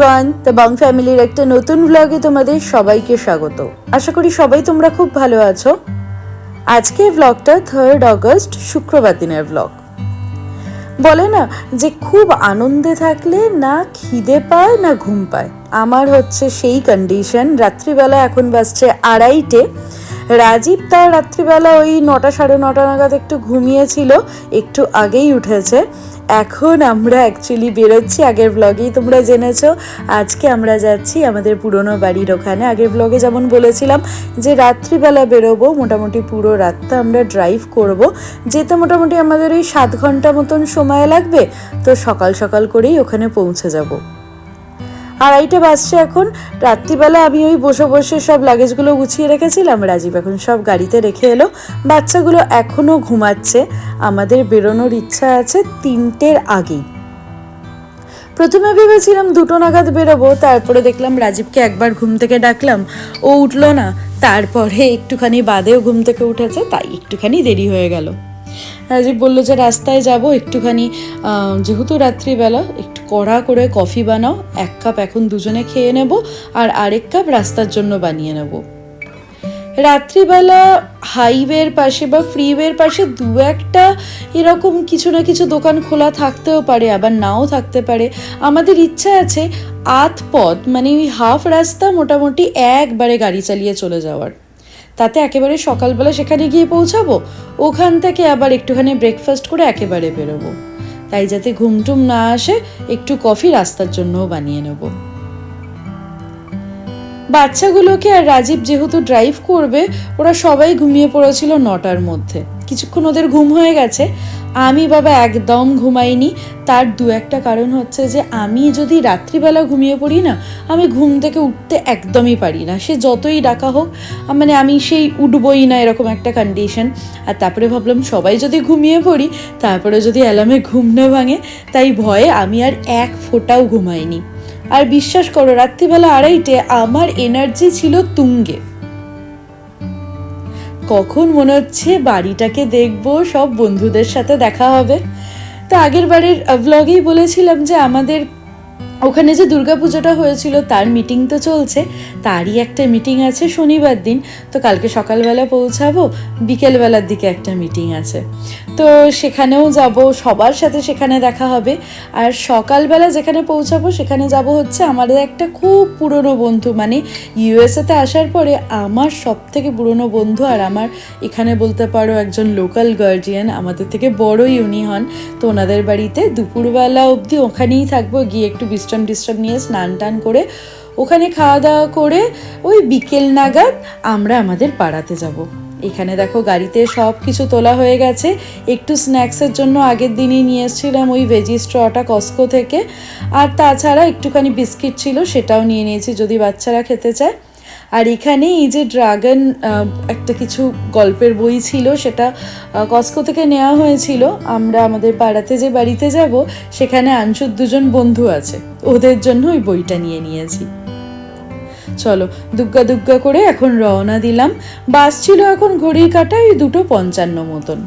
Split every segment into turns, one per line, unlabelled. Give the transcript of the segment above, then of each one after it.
Everyone the Bong ফ্যামিলির একটা নতুন ভ্লগে তোমাদের সবাইকে স্বাগত। আশা করি সবাই তোমরা খুব ভালো আছো। আজকে ভ্লগটা থার্ড আগস্ট শুক্রবার দিনের ভ্লগ বলে না যে খুব আনন্দে থাকলে না খিদে পায়, না ঘুম পায়। আমার হচ্ছে সেই কন্ডিশন রাত্রিবেলা এখন বাজছে আড়াইটে। রাজীব তার রাত্রিবেলা ওই নটা সাড়ে নটা নাগাদ একটু ঘুমিয়েছিল, একটু আগেই উঠেছে। এখন আমরা অ্যাকচুয়ালি বেরোচ্ছি, আগের ব্লগেই তোমরা জেনেছ। আজকে আমরা যাচ্ছি আমাদের পুরনো বাড়ির ওখানে। আগের ব্লগে যেমন বলেছিলাম যে রাত্রিবেলা বেরোবো, মোটামুটি পুরো রাতটা আমরা ড্রাইভ করব। যেতে মোটামুটি আমাদের ওই সাত ঘণ্টা মতন সময় লাগবে, তো সকাল সকাল করেই ওখানে পৌঁছে যাব। আড়াইটা বাজছে এখন। রাত্রিবেলা আমি ওই বসে বসে সব লাগেজগুলো গুছিয়ে রেখেছিলাম। রাজীব এখন সব গাড়িতে রেখে এলো। বাচ্চাগুলো এখনও ঘুমাচ্ছে। আমাদের বেরোনোর ইচ্ছা আছে তিনটের আগেই। প্রথমে ভেবেছিলাম দুটো নাগাদ বেরোবো, তারপরে দেখলাম রাজীবকে একবার ঘুম থেকে ডাকলাম। ও উঠল না। তারপরে একটুখানি বাদেও ঘুম থেকে উঠেছে, তাই একটুখানি দেরি হয়ে গেল। রাজীব বলল যে, রাস্তায় যাব একটুখানি যেহেতু রাত্রিবেলা, একটু কড়া করে কফি বানাও, এক কাপ এখন দুজনে খেয়ে নেব, আর আরেক কাপ রাস্তার জন্য বানিয়ে নেব। রাত্রিবেলা হাইওয়ের পাশে বা ফ্রিওয়ের পাশে দু একটা এরকম কিছু না কিছু দোকান খোলা থাকতেও পারে, আবার নাও থাকতে পারে। আমাদের ইচ্ছা আছে আধ পথ মানে ওই হাফ রাস্তা মোটামুটি একবারে গাড়ি চালিয়ে চলে যাওয়ার। তাতে একেবারে সকালবেলা সেখানে গিয়ে পৌঁছাবো, ওখান থেকে আবার একটুখানি ব্রেকফাস্ট করে একেবারে বেরোবো। তাই যাতে ঘুমটুম না আসে, একটু কফি রাস্তার জন্যও বানিয়ে নেব। বাচ্চাগুলোকে আর রাজীব যেহেতু ড্রাইভ করবে, ওরা সবাই ঘুমিয়ে পড়েছিল নটার মধ্যে। কিছুক্ষণ ওদের ঘুম হয়ে গেছে। আমি বাবা একদম ঘুমাইনি। তার দু একটা কারণ হচ্ছে যে, আমি যদি রাত্রিবেলা ঘুমিয়ে পড়ি না, আমি ঘুম থেকে উঠতে একদমই পারি না। সে যতই ডাকা হোক মানে আমি সেই উঠবই না এরকম একটা কন্ডিশন আর তারপরে ভাবলাম, সবাই যদি ঘুমিয়ে পড়ি, তারপরে যদি অ্যালামে ঘুম না ভাঙে, তাই ভয়ে আমি আর এক ফোঁটাও ঘুমাইনি। আর বিশ্বাস করো, রাত্রিবেলা আড়াইটে আমার এনার্জি ছিল তুঙ্গে। কখন মনে হচ্ছে বাড়িটাকে দেখব, সব বন্ধুদের সাথে দেখা হবে। তো আগের বারের ব্লগেই বলেছিলাম যে আমাদের ওখানে যে দুর্গাপুজোটা হয়েছিল, তার মিটিং তো চলছে। তারই একটা মিটিং আছে শনিবার দিন। তো কালকে সকালবেলা পৌঁছাবো, বিকেলবেলার দিকে একটা মিটিং আছে। তো সেখানেও যাব, সবার সাথে সেখানে দেখা হবে। আর সকালবেলা যেখানে পৌঁছাবো, সেখানে যাব হচ্ছে আমাদের একটা খুব পুরনো বন্ধু। মানে ইউএসএতে আসার পরে আমার সব থেকে পুরনো বন্ধু, আর আমার এখানে বলতে পারো একজন লোকাল গার্জিয়ান আমাদের থেকে বড়ই উনি হন। তো ওনাদের বাড়িতে দুপুরবেলা অবধি ওখানেই থাকব, গিয়ে একটু টিশ্রাম নিয়ে স্নান টান করে ওখানে খাওয়া দাওয়া করে ওই বিকেল নাগাদ আমরা আমাদের পাড়াতে যাব। এখানে দেখো গাড়িতে সব কিছু তোলা হয়ে গেছে। একটু স্ন্যাক্সের জন্য আগের দিনই নিয়ে এসেছিলাম ওই ভেজি স্ট্রটা কস্কো থেকে। আর তাছাড়া একটুখানি বিস্কিট ছিল সেটাও নিয়ে নিয়েছি যদি বাচ্চারা খেতে চায়। আর এখানে এই যে ড্রাগন একটা কিছু গল্পের বই ছিল, সেটা কস্কো থেকে নেওয়া হয়েছিল। আমরা আমাদের পাড়াতে যে বাড়িতে যাব, সেখানে আংশুর দুজন বন্ধু আছে। ওদের জন্য ওই বইটা নিয়ে নিয়েছি। চলো, দুগ্গা দুগ্গা করে এখন রওনা দিলাম। বাস ছিল এখন ঘড়ির ওই দুটো পঞ্চান্ন মতন।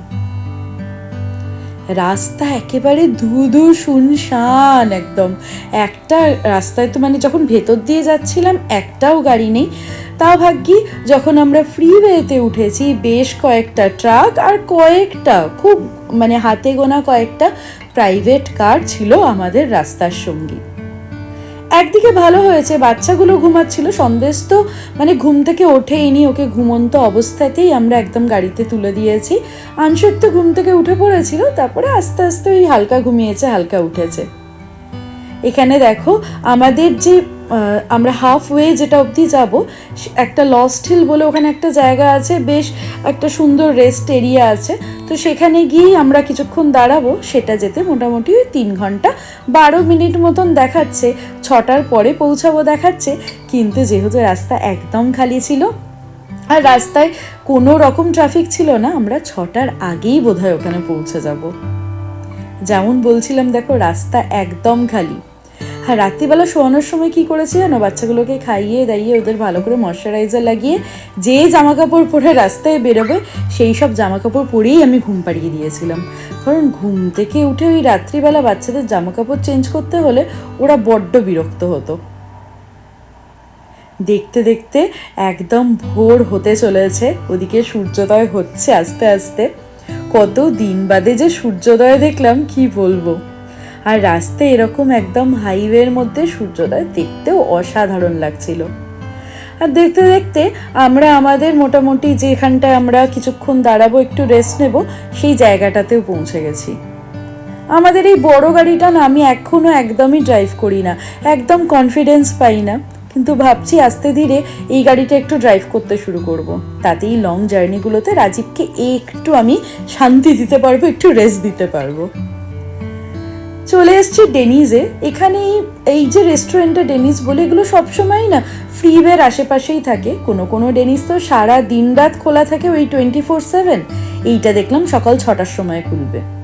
রাস্তা একেবারে ধুধু শুনশান একদম। একটা রাস্তায় তো মানে যখন ভেতর দিয়ে যাচ্ছিলাম, একটাও গাড়ি নেই। তাও ভাগ্যি, যখন আমরা ফ্রিওয়েতে উঠেছি, বেশ কয়েকটা ট্রাক আর কয়েকটা, খুব মানে হাতে গোনা কয়েকটা প্রাইভেট কার ছিল আমাদের রাস্তার সঙ্গী। একদিকে ভালো হয়েছে, বাচ্চাগুলো ঘুমাচ্ছিল, সন্দেশ তো মানে ঘুম থেকে ওঠেইনি, ওকে ঘুমন্ত অবস্থাতেই আমরা একদম গাড়িতে তুলে দিয়েছি। আংশুক তো ঘুম থেকে উঠে পড়েছিল, তারপরে আস্তে আস্তে ওই হালকা ঘুমিয়েছে, হালকা উঠেছে। এখানে দেখো, আমাদের যে আমরা হাফ ওয়ে যেটা অবধি যাব একটা লস্ট হিল বলে ওখানে একটা জায়গা আছে, বেশ একটা সুন্দর রেস্ট এরিয়া আছে। তো সেখানে গিয়েই আমরা কিছুক্ষণ দাঁড়াবো, সেটা যেতে মোটামুটি ওই তিন ঘণ্টা। বারো মিনিট মতন দেখাচ্ছে, ছটার পরে পৌঁছাবো দেখাচ্ছে, কিন্তু যেহেতু রাস্তা একদম খালি ছিল, আর রাস্তায় কোনো রকম ট্রাফিক ছিল না, আমরা ছটার আগেই বোধহয় ওখানে পৌঁছে যাব। যেমন বলছিলাম, দেখো, রাস্তা একদম খালি। হ্যাঁ রাত্রিবেলা শোয়ানোর সময় কি করেছি জানো? বাচ্চাগুলোকে খাইয়ে দাইয়ে ওদের ভালো করে ময়শ্চারাইজার লাগিয়ে যে জামা কাপড় পরে রাস্তায় বেরোবে, সেই সব জামা কাপড় পরেই আমি ঘুম পাড়িয়ে দিয়েছিলাম। কারণ ঘুম থেকে উঠে ওই রাত্রিবেলা বাচ্চাদের জামা কাপড় চেঞ্জ করতে হলে ওরা বড্ড বিরক্ত হতো। দেখতে দেখতে একদম ভোর হতে চলেছে, ওদিকে সূর্যোদয় হচ্ছে আস্তে আস্তে। কত দিন বাদে যে সূর্যোদয় দেখলাম, কি বলব? আর রাস্তায় এরকম একদম হাইওয়ের মধ্যে সূর্যোদয় দেখতেও অসাধারণ লাগছিল। আর দেখতে দেখতে আমরা আমাদের মোটামুটি যেখানটায় আমরা কিছুক্ষণ দাঁড়াবো, একটু রেস্ট নেব, সেই জায়গাটাতেও পৌঁছে গেছি। আমাদের এই বড় গাড়িটা না, আমি এখনও একদমই ড্রাইভ করি না, একদম কনফিডেন্স পাই না। কিন্তু ভাবছি আস্তে ধীরে এই গাড়িটা একটু ড্রাইভ করতে শুরু করব। তাতেই লং জার্নিগুলোতে রাজীবকে একটু আমি শান্তি দিতে পারব, একটু রেস্ট দিতে পারব। চলে এসছি ডেনিজে। এখানে এই- যে রেস্টুরেন্টটা ডেনিস বলে, এগুলো সবসময় না ফ্রিওয়ের আশেপাশেই থাকে। কোনো কোনো ডেনিস তো সারা দিন রাত খোলা থাকে ওই টোয়েন্টি ফোর সেভেন এইটা দেখলাম সকাল ছটার সময় খুলবে।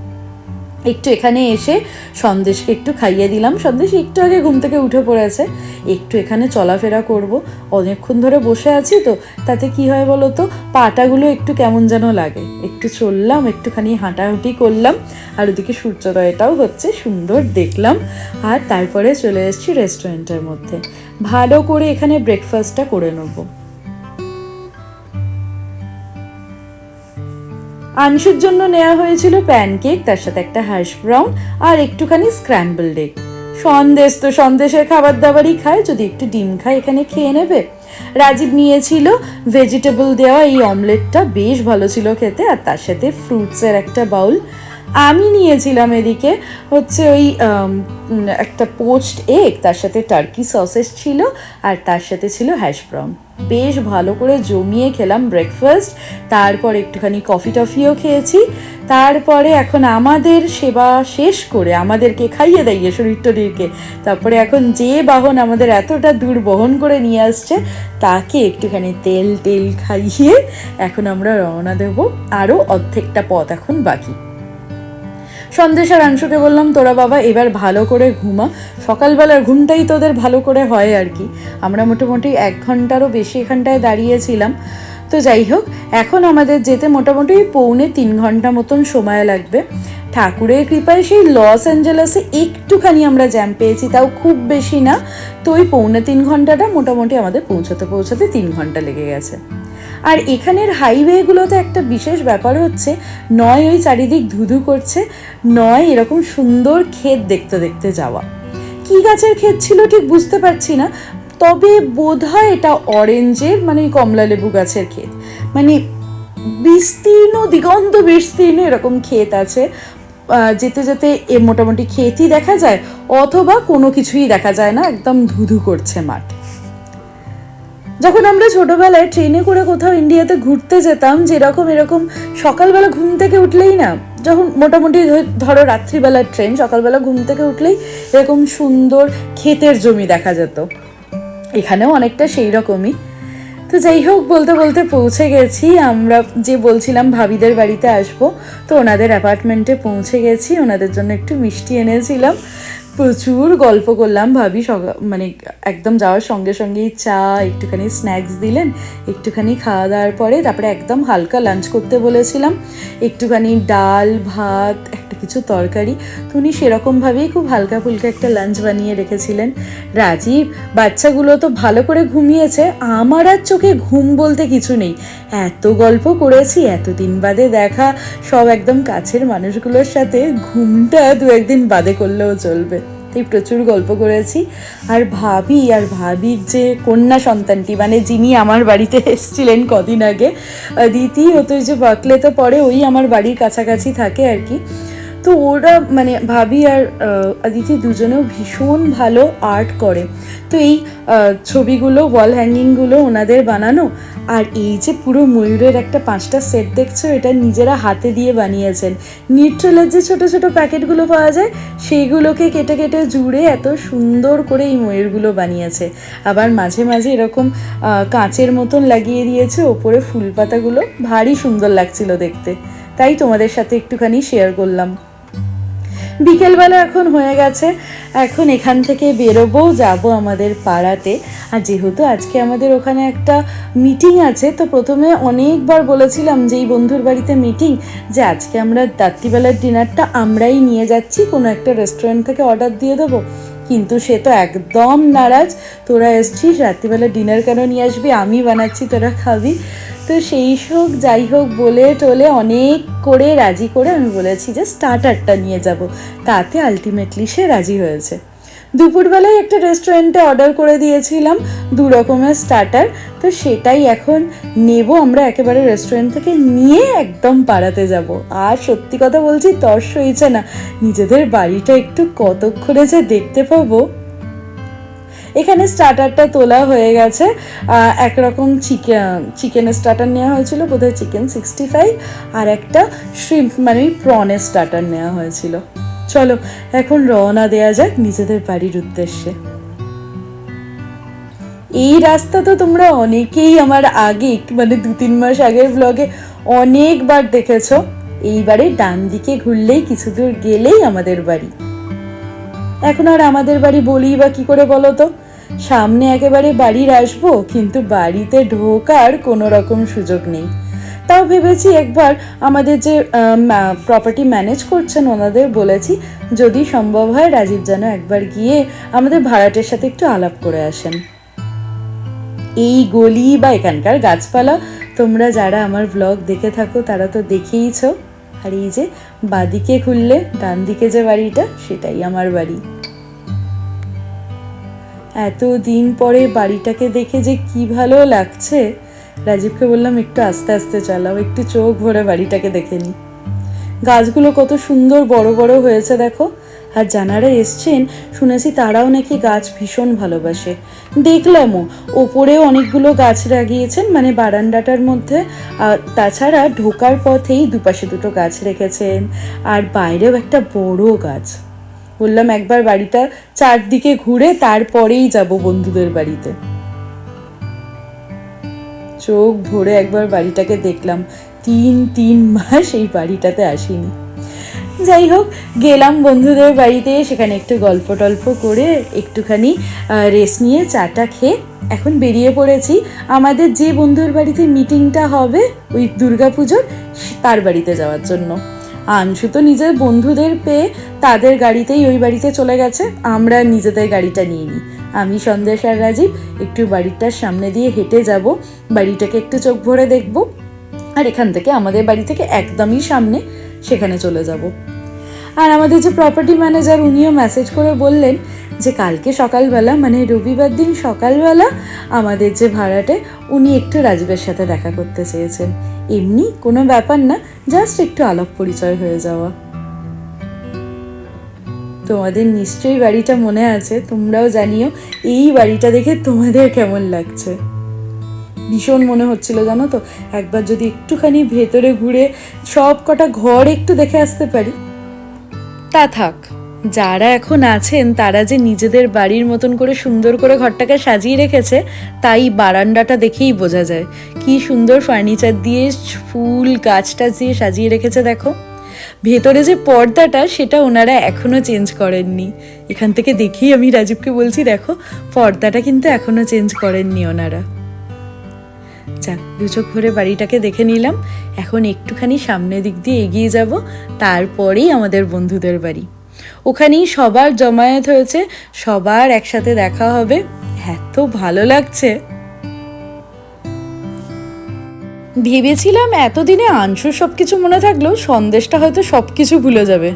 একটু এখানে এসে সন্দেশকে একটু খাইয়ে দিলাম। সন্দেশ একটু আগে ঘুম থেকে উঠে পড়েছে। একটু এখানে চলাফেরা করব। অনেকক্ষণ ধরে বসে আছি তো। তাতে কি হয় বলো তো? পাটাগুলো একটু কেমন যেন লাগে। একটু চললাম, একটুখানি হাঁটাহুটি করলাম। আর ওদিকে সূর্যোদয়টাও হচ্ছে সুন্দর দেখলাম। আর তারপরে চলে এসেছি রেস্টুরেন্টের মধ্যে। ভালো করে এখানে ব্রেকফাস্টটা করে নেব। আংশুর জন্য নেওয়া হয়েছিল প্যানকেক, তার সাথে একটা হ্যাশ ব্রাউন আর একটুখানি স্ক্র্যাম্বল এগ সন্দেশ তো সন্দেশের খাবার দাবারই খায়, যদি একটু ডিম খায় এখানে খেয়ে নেবে। রাজীব নিয়েছিল ভেজিটেবল দেওয়া এই অমলেটটা বেশ ভালো ছিল খেতে, আর তার সাথে ফ্রুটসের একটা বাউল আমি নিয়েছিলাম এদিকে হচ্ছে ওই একটা পোস্ট এগ, তার সাথে টার্কি সসেস ছিল আর তার সাথে ছিল হ্যাশ ব্রাউন বেশ ভালো করে জমিয়ে খেলাম ব্রেকফাস্ট তারপর একটুখানি কফি টফিও খেয়েছি, তারপরে এখন আমাদের সেবা শেষ করে আমাদেরকে খাইয়ে দাইয়ে শরীর টরীরকে তারপরে এখন যে বাহন আমাদের এতটা দূর বহন করে নিয়ে আসছে, তাকে একটুখানি তেল টেল খাইয়ে এখন আমরা রওনা দেব। আরও অর্ধেকটা পথ এখন বাকি। সন্দেশ আর অংশকে বললাম, তোরা বাবা এবার ভালো করে ঘুমা। সকালবেলার ঘুমটাই তোদের ভালো করে হয় আর কি। আমরা মোটামুটি এক ঘন্টারও বেশি এখানটায় দাঁড়িয়েছিলাম। তো যাই হোক, এখন আমাদের যেতে মোটামুটি পৌনে তিন ঘণ্টা মতন সময় লাগবে। ঠাকুরের কৃপায় সেই লস অ্যাঞ্জেলেসে একটুখানি আমরা জ্যাম পেয়েছি, তাও খুব বেশি না। তো ওই পৌনে তিন ঘন্টাটা মোটামুটি আমাদের পৌঁছাতে পৌঁছাতে তিন ঘণ্টা লেগে গেছে। আর এখানের হাইওয়েগুলোতে একটা বিশেষ ব্যাপার হচ্ছে, নয় ওই চারিদিক ধুধু করছে, নয় এরকম সুন্দর ক্ষেত দেখতে দেখতে যাওয়া। কি গাছের ক্ষেত ছিল ঠিক বুঝতে পারছি না, তবে বোধ হয় এটা অরেঞ্জের মানে কমলা লেবু গাছের ক্ষেত। মানে বিস্তীর্ণ, দিগন্ত বিস্তীর্ণ এরকম ক্ষেত আছে। যেতে যেতে এ মোটামুটি ক্ষেতই দেখা যায়, অথবা কোনো কিছুই দেখা যায় না, একদম ধুধু করছে মাঠ। যখন আমরা ছোটবেলায় ট্রেনে করে কোথাও ইন্ডিয়াতে ঘুরতে যেতাম, যেরকম এরকম সকালবেলা ঘুম থেকে উঠলেই না, যখন মোটামুটি ধরো রাত্রিবেলার ট্রেন, সকালবেলা ঘুম থেকে উঠলেই এরকম সুন্দর ক্ষেতের জমি দেখা যেত। এখানেও অনেকটা সেই রকমই তো যাই হোক, বলতে বলতে পৌঁছে গেছি। আমরা যে বলছিলাম ভাবিদের বাড়িতে আসব, তো ওনাদের অ্যাপার্টমেন্টে পৌঁছে গেছি। ওনাদের জন্য একটু মিষ্টি এনেছিলাম। প্রচুর গল্প করলাম ভাবি মানে একদম যাওয়ার সঙ্গে সঙ্গেই চা, একটুখানি স্ন্যাক্স দিলেন, একটুখানি খাওয়া দাওয়ার পরে তারপরে একদম হালকা লাঞ্চ করতে বলেছিলাম, একটুখানি ডাল, ভাত, একটা কিছু তরকারি। তো উনি সেরকমভাবেই খুব হালকা ফুলকা একটা লাঞ্চ বানিয়ে রেখেছিলেন। রাজীব, বাচ্চাগুলো তো ভালো করে ঘুমিয়েছে, আমার আর চোখে ঘুম বলতে কিছু নেই। এত গল্প করেছি, এতদিন বাদে দেখা, সব একদম কাছের মানুষগুলোর সাথে ঘুমটা দু একদিন বাদে করলেও চলবে। তাই প্রচুর গল্প করেছি। আর ভাবি আর ভাবির যে কন্যা সন্তানটি মানে যিনি আমার বাড়িতে এসেছিলেন কদিন আগে দিতি হতো যে বাকলেতে পড়ে ওই আমার বাড়ির কাছাকাছি থাকে আর কি। তো ওরা মানে ভাবি আর আহ, অদিতি দুজনেও ভীষণ ভালো আর্ট করে। তো এই ছবিগুলো ওয়াল হ্যাঙ্গিংগুলো ওনাদের বানানো আর এই যে পুরো ময়ূরের একটা পাঁচটা সেট দেখছ, এটা নিজেরা হাতে দিয়ে বানিয়েছেন। নিউট্রেলের যে ছোট ছোট প্যাকেটগুলো পাওয়া যায়, সেইগুলোকে কেটে কেটে জুড়ে এত সুন্দর করে এই ময়ূরগুলো বানিয়েছে। আবার মাঝে মাঝে এরকম কাঁচের মতন লাগিয়ে দিয়েছে, ওপরে ফুল পাতাগুলো। ভারী সুন্দর লাগছিল দেখতে। তাই তোমাদের সাথে একটুখানি শেয়ার করলাম। বিকেলবেলা এখন হয়ে গেছে। এখন এখান থেকে বেরোবো, যাব আমাদের পাড়াতে। আর যেহেতু আজকে আমাদের ওখানে একটা মিটিং আছে, তো প্রথমে অনেকবার বলেছিলাম যে এই বন্ধুর বাড়িতে মিটিং যে আজকে আমরা রাত্রিবেলার ডিনারটা আমরাই নিয়ে যাচ্ছি, কোনো একটা রেস্টুরেন্ট থেকে অর্ডার দিয়ে দেবো। কিন্তু সে তো একদম নারাজ। তোরা এসছিস, রাত্রিবেলা ডিনার কেন নিয়ে আসবি? আমি বানাচ্ছি, তোরা খাবি। তো সেই হোক, যাই হোক, বলে টোলে অনেক করে রাজি করে আমি বলেছি যে স্টার্টারটা নিয়ে যাব। তাতে আলটিমেটলি সে রাজি হয়েছে। দুপুরবেলায় একটা রেস্টুরেন্টে অর্ডার করে দিয়েছিলাম, দু রকমের স্টার্টার তো সেটাই এখন নেব, আমরা একেবারে রেস্টুরেন্ট থেকে নিয়ে একদম পাড়াতে যাব। আর সত্যি কথা বলছি তর্স হয়েছে না। নিজেদের বাড়িটা একটু কতক্ষণে যে দেখতে পাবো। এখানে স্টার্টারটা তোলা হয়ে গেছে। একরকম চিকেন চিকেনের স্টার্টার নেওয়া হয়েছিল, বোধহয় চিকেন সিক্সটি ফাইভ আর একটা শ্রিম্প মানে প্রনের স্টার্টার নেওয়া হয়েছিল। চলো, এখন রওনা দেয়া যাক নিজেদের বাড়ির উদ্দেশ্যে। এই রাস্তা তো তোমরা অনেকেই আমার আগে মানে দু তিন মাস আগের ব্লগে অনেকবার দেখেছ। এইবারে ডান দিকে ঘুরলেই কিছু দূর গেলেই আমাদের বাড়ি। এখন আর আমাদের বাড়ি বলি বা কি করে বলো তো? সামনে একেবারে বাড়ির আসব, কিন্তু বাড়িতে ঢোকার কোনো রকম সুযোগ নেই। তাও ভেবেছি একবার আমাদের যে প্রপার্টি ম্যানেজ করছেন ওনাদের বলেছি, যদি সম্ভব হয় রাজীব যেন একবার গিয়ে আমাদের ভাড়াটের সাথে একটু আলাপ করে আসেন। এই গলি বা এখানকার গাছপালা, তোমরা যারা আমার ব্লগ দেখে থাকো তারা তো দেখেইছো। আর এই যে বাদিকে খুললে ডান দিকে যে বাড়িটা, সেটাই আমার বাড়ি। এত দিন পরে বাড়িটাকে দেখে যে কি ভালো লাগছে রাজীবকে বললাম, একটু আস্তে আস্তে চালাও, একটু চোখ ভরে বাড়িটাকে দেখে নি। গাছগুলো কত সুন্দর বড় বড় হয়েছে দেখো। আর যারা এসছেন, শুনেছি তারাও নাকি গাছ ভীষণ ভালোবাসে। দেখলামও, ওপরেও অনেকগুলো গাছ লাগিয়েছেন মানে বারান্দাটার মধ্যে। আর তাছাড়া ঢোকার পথেই দুপাশে দুটো গাছ রেখেছেন। আর বাইরেও একটা বড় গাছ। বললাম, একবার বাড়িটা চারদিকে ঘুরে তারপরেই যাব বন্ধুদের বাড়িতে। চোখ ভরে একবার বাড়িটাকে দেখলাম। তিন তিন মাস এই বাড়িটাতে আসিনি। যাই হোক, গেলাম বন্ধুদের বাড়িতে, সেখানে একটু গল্প টল্প করে একটুখানি রেস্ট নিয়ে চাটা খেয়ে এখন বেরিয়ে পড়েছি। আমাদের যে বন্ধুর বাড়িতে মিটিংটা হবে, ওই দুর্গাপুজোর, তার বাড়িতে যাওয়ার জন্য। আংশু তো নিজের বন্ধুদের পেয়ে তাদের গাড়িতেই ওই বাড়িতে চলে গেছে, আমরা নিজেদের গাড়িটা নিয়ে নিই। আমি সন্দেশ আর রাজীব, একটু বাড়িটার সামনে দিয়ে হেঁটে যাব। বাড়িটাকে একটু চোখ ভরে দেখব। আর এখান থেকে আমাদের বাড়ি থেকে একদমই সামনে সেখানে চলে যাব। আর আমাদের যে প্রপার্টি ম্যানেজার উনিও মেসেজ করে বললেন যে কালকে সকালবেলা মানে রবিবার দিন সকালবেলা আমাদের যে ভাড়াটে, উনি একটু রাজীবের সাথে দেখা করতে চেয়েছেন। এমনি কোনো ব্যাপার না জাস্ট একটু আলাপ পরিচয় হয়ে যাওয়া। তোমাদের নিশ্চয়ই বাড়িটা মনে আছে, তোমরাও জানিও, এই বাড়িটা দেখে তোমাদের কেমন লাগছে। ভীষণ মনে হচ্ছিল জানো তো, একবার যদি একটুখানি ভেতরে ঘুরে সব কটা ঘর একটু দেখে আসতে পারি। তা থাক, যারা এখন আছেন, তারা যে নিজেদের বাড়ির মতন করে সুন্দর করে ঘরটাকে সাজিয়ে রেখেছে, তাই বারান্দাটা দেখেই বোঝা যায়। কি সুন্দর ফার্নিচার দিয়ে ফুল গাছ টাছ দিয়ে সাজিয়ে রেখেছে, দেখো। ভেতরে যে পর্দাটা, সেটা ওনারা এখনও চেঞ্জ করেননি। এখান থেকে দেখেই আমি রাজীবকে বলছি, দেখো, পর্দাটা কিন্তু এখনও চেঞ্জ করেননি ওনারা। যাক, দু চোখ ভরে বাড়িটাকে দেখে নিলাম। এখন একটুখানি সামনের দিক দিয়ে এগিয়ে যাব, তারপরেই আমাদের বন্ধুদের বাড়ি। ওখানেই সবার জমায়েত হয়েছে, সবার একসাথে দেখা হবে। এত ভালো লাগছে! ভেবেছিলাম এতদিনে আংশুর সব কিছু মনে থাকলেও সন্দেশটা হয়তো সব কিছু ভুলে যাবে।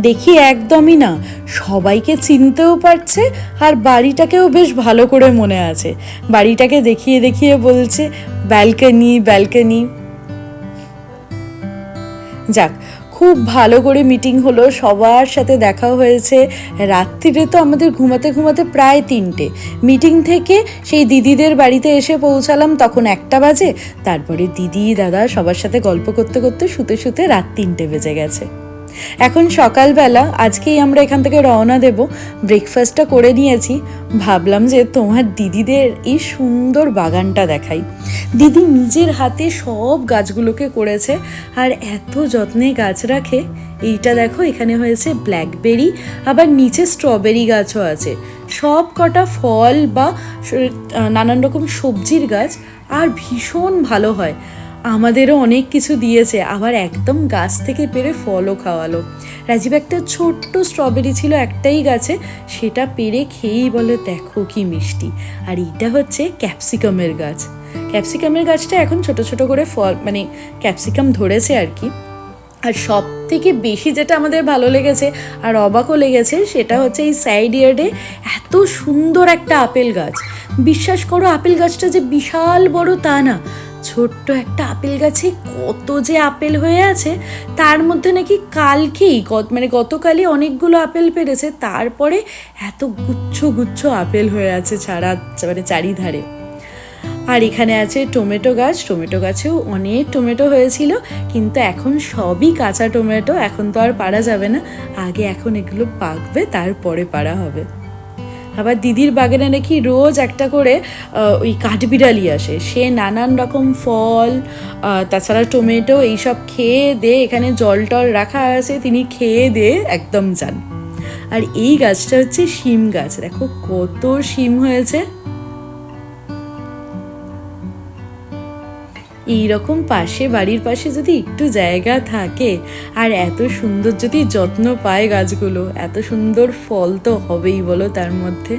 দেখি একদমই না, সবাইকে চিনতেও পারছে আর বাড়িটাকেও বেশ ভালো করে মনে আছে। বাড়িটাকে দেখিয়ে দেখিয়ে বলছে, ব্যালকানি ব্যালকানি। যাক খুব ভালো করে মিটিং হলো, সবার সাথে দেখা হয়েছে। রাত্রিরে তো আমাদের ঘুমাতে ঘুমাতে প্রায় তিনটে। মিটিং থেকে সেই দিদিদের বাড়িতে এসে পৌঁছালাম, তখন একটা বাজে। তারপরে দিদি, দাদা সবার সাথে গল্প করতে করতে শুতে শুতে রাত তিনটে বেজে গেছে। এখন সকালবেলা আজকেই আমরা এখান থেকে রওনা দেব। ব্রেকফাস্টটা করে নিয়েছি। ভাবলাম যে তোমার দিদিদের এই সুন্দর বাগানটা দেখাই। দিদি নিজের হাতে সব গাছগুলোকে করেছে আর এত যত্নে গাছ রাখে। এইটা দেখো, এখানে হয়েছে ব্ল্যাকবেরি আবার নিচে স্ট্রবেরি গাছও আছে। সব কটা ফল বা নানান রকম সবজির গাছ, আর ভীষণ ভালো হয়। আমাদেরও অনেক কিছু দিয়েছে, আবার একদম গাছ থেকে পেরে ফলও খাওয়ালো। রাজীব, একটা ছোট্ট স্ট্রবেরি ছিল একটাই গাছে, সেটা পেরে খেয়েই বলে, দেখো কি মিষ্টি। আর এটা হচ্ছে ক্যাপসিকামের গাছ। ক্যাপসিকামের গাছটা এখন ছোট ছোট করে ফল মানে ক্যাপসিকাম ধরেছে আর কি। আর সব থেকে বেশি যেটা আমাদের ভালো লেগেছে আর অবাকও লেগেছে, সেটা হচ্ছে এই সাইড ইয়ার্ডে এত সুন্দর একটা আপেল গাছ। বিশ্বাস করো, আপেল গাছটা যে বিশাল বড় তা না। ছোট্ট একটা আপেল গাছে কত যে আপেল হয়ে আছে, তার মধ্যে নাকি কালকেই মানে গতকালই অনেকগুলো আপেল পেরেছে, তারপরে এত গুচ্ছ গুচ্ছ আপেল হয়ে আছে ছাড়া মানে চারিধারে। আর এখানে আছে টমেটো গাছ, টমেটো গাছেও অনেক টমেটো হয়েছিল, কিন্তু এখন সবই কাঁচা টমেটো, এখন তো আর পারা যাবে না, আগে এখন এগুলো পাকবে, তারপরে পারা হবে। আবার দিদির বাগানে নাকি রোজ একটা করে ওই কাঠবিড়ালি আসে। সে নানান রকম ফল তাছাড়া টমেটো এইসব খেয়ে দে, এখানে জল টল রাখা আছে, তিনি খেয়ে দে, একদম যান। আর এই গাছটা হচ্ছে শিম গাছ। দেখো কত শিম হয়েছে। এইরকম পাশে বাড়ির পাশে যদি একটু জায়গা থাকে, আর এত সুন্দর যদি যত্ন পায় গাছগুলো, এত সুন্দর ফল তো হবেই বলো তার মধ্যে।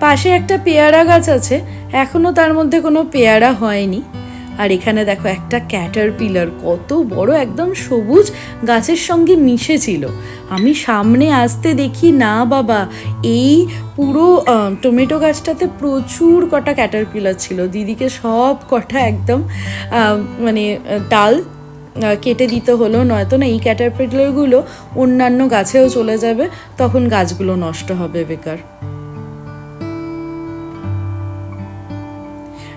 পাশে একটা পেয়ারা গাছ আছে, এখনও তার মধ্যে কোনো পেয়ারা হয়নি। আর এখানে দেখো একটা ক্যাটার পিলার কত বড় একদম সবুজ গাছের সঙ্গে মিশেছিল। আমি সামনে আসতে দেখি, না বাবা, এই পুরো টমেটো গাছটাতে প্রচুর কটা ক্যাটার পিলার ছিল। দিদিকে সব কটা একদম মানে ডাল কেটে দিতে হলো। নয়তো না এই ক্যাটারপিলারগুলো অন্যান্য গাছেও চলে যাবে, তখন গাছগুলো নষ্ট হবে বেকার।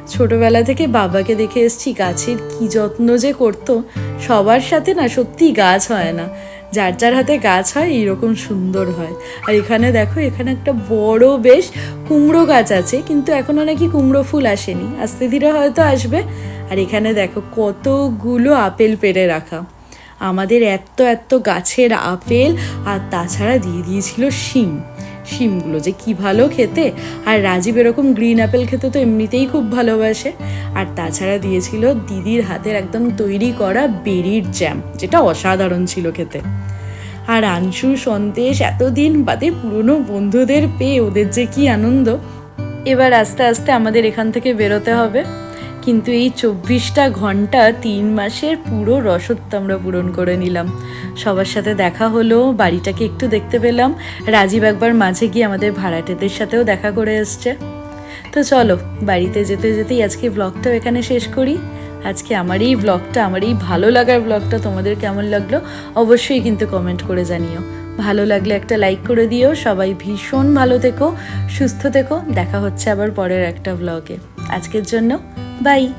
ছোটবেলা থেকে বাবাকে দেখে এসছি গাছের কি যত্ন যে করতো, সবার সাথে না সত্যি গাছ হয় না। যার যার হাতে গাছ হয়, এইরকম সুন্দর হয়। আর এখানে দেখো, এখানে একটা বড় বেশ কুমড়ো গাছ আছে, কিন্তু এখনও নাকি কুমড়ো ফুল আসেনি। আস্তে ধীরে হয়তো আসবে। আর এখানে দেখো, কতগুলো আপেল পেড়ে রাখা। আমাদের এত এত গাছের আপেল, আর তাছাড়া দিয়ে দিয়েছিল শিম। শিমগুলো যে কি ভালো খেতে। আর রাজীব এরকম গ্রিন অ্যাপেল খেতে তো এমনিতেই খুব ভালোবাসে। আর তাছাড়া দিয়েছিল দিদির হাতের একদম তৈরি করা বেরির জ্যাম যেটা অসাধারণ ছিল খেতে। আর আংশু, সন্দেশ এতদিন বাদে পুরনো বন্ধুদের পেয়ে ওদের যে কি আনন্দ। এবার আস্তে আস্তে আমাদের এখান থেকে বেরোতে হবে। কিন্তু এই চব্বিশটা ঘণ্টা তিন মাসের পুরো রসদ আমরা পূরণ করে নিলাম। সবার সাথে দেখা হলো, বাড়িটাকে একটু দেখতে পেলাম। রাজীব একবার মাঝে গিয়ে আমাদের ভাড়াটেদের সাথেও দেখা করে এসছে। তো চলো, বাড়িতে যেতে যেতেই আজকে ব্লগটাও এখানে শেষ করি। আজকে আমার এই ব্লগটা আমার এই ভালো লাগার ব্লগটা তোমাদের কেমন লাগল অবশ্যই কিন্তু কমেন্ট করে জানিও। ভালো লাগলে একটা লাইক করে দিও। সবাই ভীষণ ভালো থেকো, সুস্থ থেকো। দেখা হচ্ছে আবার পরের একটা ব্লগে আজকের জন্য বাই